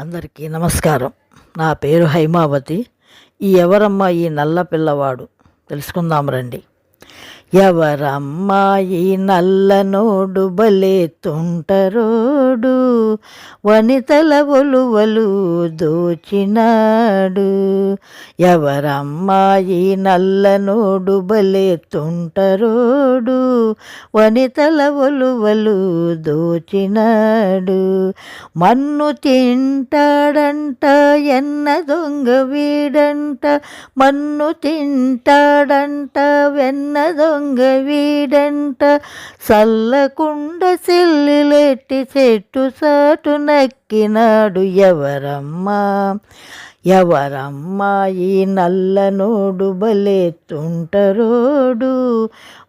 అందరికీ నమస్కారం. నా పేరు హైమావతి. ఈ ఎవరమ్మా ఈ నల్ల పిల్లవాడు? తెలుసుకుందాం రండి. ఎవరమ్మా ఈ నల్లనోడు బలే తుంటరోడు వనితల ఒలువలు దోచినాడు. ఎవరమ్మాయి నల్లనోడు బలే తుంటరోడు వనితల ఒలువలు దోచినాడు. మన్ను తింటాడంట ఎన్న దొంగ వీడంట. మన్ను తింటాడంట వెన్న దొంగ వీడంట. సల్లకుండ సిల్లిలెట్టి చెట్టు సాటు నక్కినాడు ఎవరమ్మా. ఎవరమ్మా ఈ నల్లనోడు బలే తుంటరోడు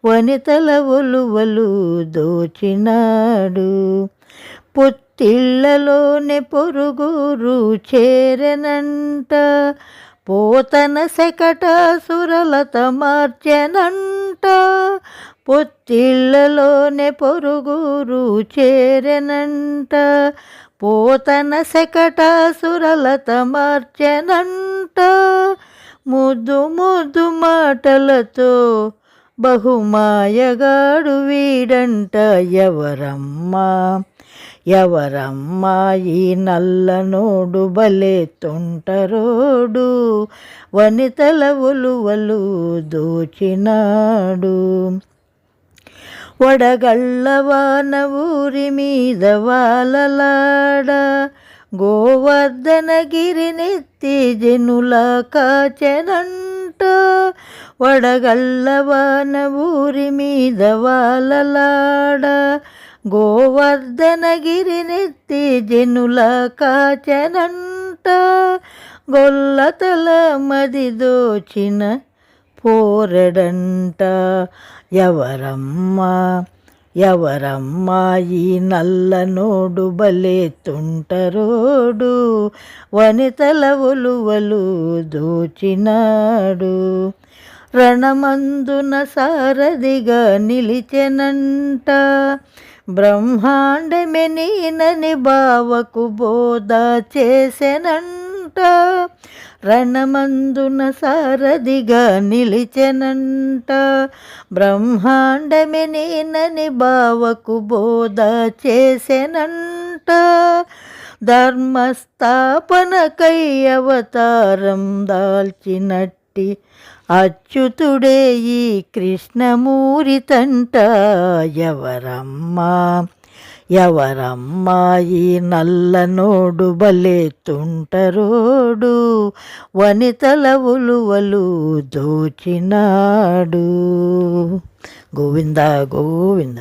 వనితల ఒలువలు దోచినాడు. పొత్తిళ్ళలోనే పొరుగురు చేరనంట పోతన శకట సురలత మార్చెనంట. పొత్తిళ్ళలోనే పొరుగురు చేరనంట పోతన శకటాసురలత మార్చెనంట. ముద్దు ముద్దు మాటలతో బహుమాయగాడు వీడంట ఎవరమ్మా. ఎవరమ్మా ఈ నల్లనోడు బలే తుంటరోడు. వనితల ఒలువలు దోచినాడు. వడగళ్ళవాన ఊరి మీద వాలలాడ గోవర్ధనగిరినెత్తి జనుల కాచెనంట వడగళ్ళవాన ఊరి మీద వాలలాడ గోవర్ధనగిరినెత్తి జనుల కాచెనంట గొల్లతల మది దోచిన పోరడంట. ఎవరమ్మా ఎవరమ్మా ఈ నల్లనోడు బలే తుంటరోడు. వనితల ఒలువలు దోచినాడు. రణమందున సారథిగా నిలిచెనంట. బ్రహ్మాండమే నీనని బావకు బోధ చేసెనంట. రణమందున సారథిగా నిలిచెనంట. బ్రహ్మాండమే నేనని బావకు బోధ చేసెనంట. ధర్మస్థాపనకై అవతారం దాల్చినట్టి అచ్యుతుడే ఈ కృష్ణమూరి తంట ఎవరమ్మా? ఎవరమ్మా ఈ నల్లనోడు బలే తుంటరోడు వనితల ఉలువలు దోచినాడు. గోవింద గోవింద.